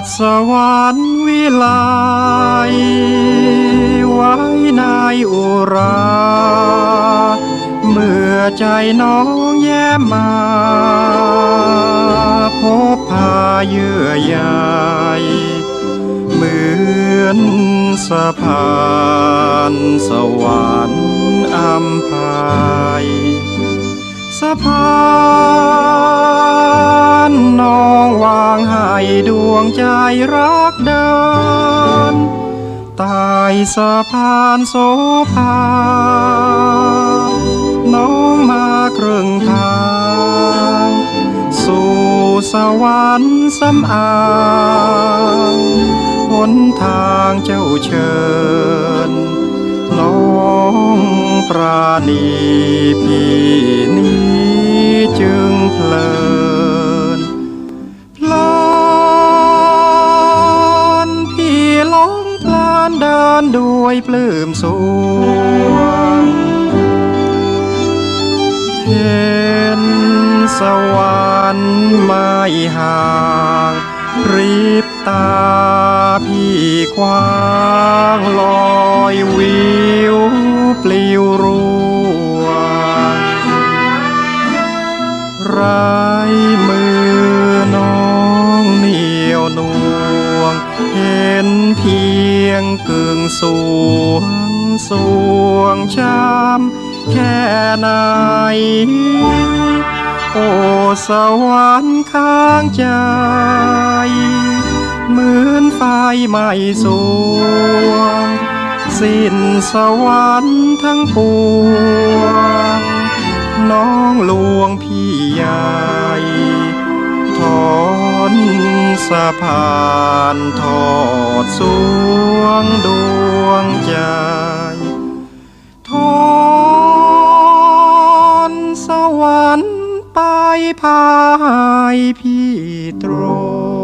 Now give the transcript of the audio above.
ดสวรรค์วิไลไว้ในอุรา เมื่อใจน้องแย้มมา พบพาเยื่อใยเหมือนสะพานสวรรค์อัมพายสะพาน ดวงใจรักเดินใต้สะพานโสภาน้องมาครึ่งทาง สู่สวรรค์สำอางหนทางเจ้าเชิญ น้องปราณีพี่นี้จึงเพลิน นด้วยปลื้มสวงเห็นสวรรค์ไม่ห่างรีบตาพี่ควางลอยวิวปลิวร่วงไรมือน้องเหนียวนวง เห็นเพียงกึ่งสวงสวงชามแค่ไหนโอ้สวรรค์ข้างใจ เหมือนไฟไหม้สวง สิ้นสวรรค์ทั้งปวง น้องหลวงพี่ใหญ่ อนสะพานทอดสวงดวงใจถอนสวรรค์ไปพายพี่ตรง